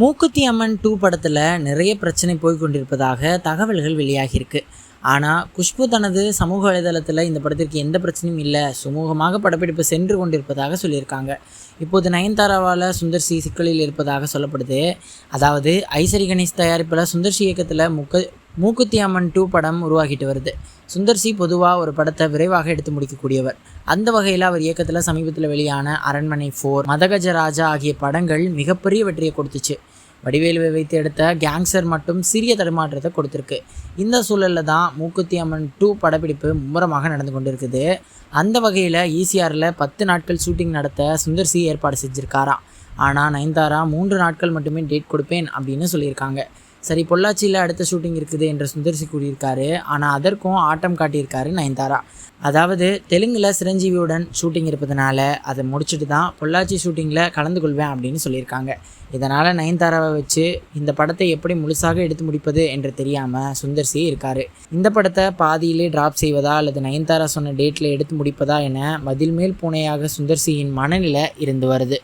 Mookuthi Amman two படத்தில் நிறைய பிரச்சனை போய் கொண்டிருப்பதாக தகவல்கள் வெளியாகியிருக்கு. ஆனால் குஷ்பு தனது சமூக வலைதளத்தில் இந்த படத்திற்கு எந்த பிரச்சனையும் இல்லை சுமூகமாக படப்பிடிப்பு சென்று கொண்டிருப்பதாக சொல்லியிருக்காங்க. இப்போது நயன்தாராவால் சுந்தர் சி சிக்கலில் இருப்பதாக சொல்லப்படுது. அதாவது ஐசரி கணேஷ் தயாரிப்பில் சுந்தர் சி இயக்கத்தில் முக்க மூக்குத்தி அம்மன் டூ படம் உருவாகிட்டு வருது. சுந்தர் சி பொதுவாக ஒரு படத்தை விரைவாக எடுத்து முடிக்கக்கூடியவர். அந்த வகையில் அவர் இயக்கத்தில் சமீபத்தில் வெளியான அரண்மனை ஃபோர் மதகஜ ராஜா ஆகிய படங்கள் மிகப்பெரிய வெற்றியை கொடுத்துச்சு. வடிவேலுவை வைத்து எடுத்த கேங்ஸர் மட்டும் சிறிய தடுமாற்றத்தை கொடுத்துருக்கு. இந்த சூழலில் தான் மூக்குத்தி அம்மன் டூ படப்பிடிப்பு மும்முரமாக நடந்து கொண்டிருக்குது. அந்த வகையில் ஈசிஆரில் பத்து நாட்கள் ஷூட்டிங் நடத்த சுந்தர் சி ஏற்பாடு செஞ்சுருக்காராம். ஆனால் நயன்தாரா மூன்று நாட்கள் மட்டுமே டேட் கொடுப்பேன் அப்படின்னு சொல்லியிருக்காங்க. சரி பொள்ளாச்சியில் அடுத்த ஷூட்டிங் இருக்குது என்று சுந்தர்சி கூறியிருக்காரு. ஆனால் அதற்கும் ஆட்டம் காட்டியிருக்காரு நயன்தாரா. அதாவது தெலுங்கில் சிரஞ்சீவியுடன் ஷூட்டிங் இருப்பதனால அதை முடிச்சுட்டு தான் பொள்ளாச்சி ஷூட்டிங்கில் கலந்து கொள்வேன் அப்படின்னு சொல்லியிருக்காங்க. இதனால் நயன்தாராவை வச்சு இந்த படத்தை எப்படி முழுசாக எடுத்து முடிப்பது என்று தெரியாமல் சுந்தர்சி இருக்கார். இந்த படத்தை பாதியிலே ட்ராப் செய்வதா அல்லது நயன்தாரா சொன்ன டேட்டில் எடுத்து முடிப்பதா என மதில் மேல் பூனையாக சுந்தர்சியின் மனநிலை இருந்து வருது.